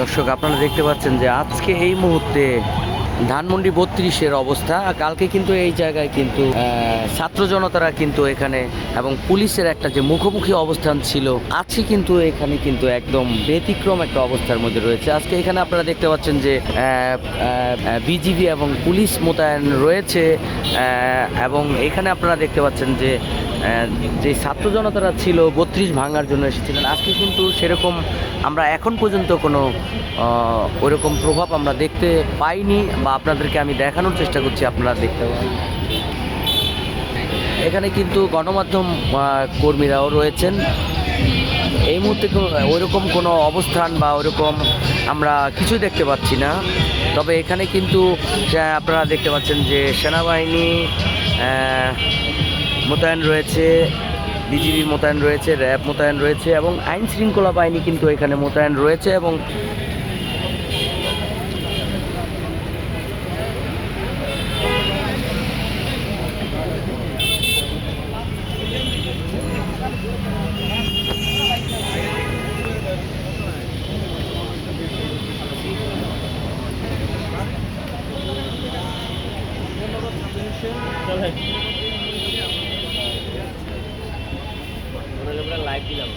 দর্শক, আপনারা দেখতে পাচ্ছেন যে আজকে এই মুহূর্তে ধানমন্ডি বত্রিশের অবস্থা। কালকে কিন্তু এই জায়গায় কিন্তু ছাত্র জনতারা কিন্তু এখানে এবং পুলিশের একটা যে মুখোমুখি অবস্থান ছিল, আছে কিন্তু এখানে কিন্তু একদম ব্যতিক্রম একটা অবস্থার মধ্যে রয়েছে। আজকে এখানে আপনারা দেখতে পাচ্ছেন যে বিজিবি এবং পুলিশ মোতায়েন রয়েছে এবং এখানে আপনারা দেখতে পাচ্ছেন যে যে ছাত্র জনতারা ছিল, বত্রিশ ভাঙার জন্য এসেছিলেন। আজকে কিন্তু সেরকম আমরা এখন পর্যন্ত কোনো ওরকম প্রভাব আমরা দেখতে পাইনি বা আপনাদেরকে আমি দেখানোর চেষ্টা করছি, আপনারা দেখতে পাবেন। এখানে কিন্তু গণমাধ্যম কর্মীরাও রয়েছেন। এই মুহূর্তে ওইরকম কোনো অবস্থান বা ওইরকম আমরা কিছু দেখতে পাচ্ছি না। তবে এখানে কিন্তু আপনারা দেখতে পাচ্ছেন যে সেনাবাহিনী মোতায়েন রয়েছে, বিজিবি মোতায়েন রয়েছে, র্যাব মোতায়েন রয়েছে এবং আইন শৃঙ্খলা বাহিনী কিন্তু এখানে মোতায়েন রয়েছে এবং লাইভ দিলাম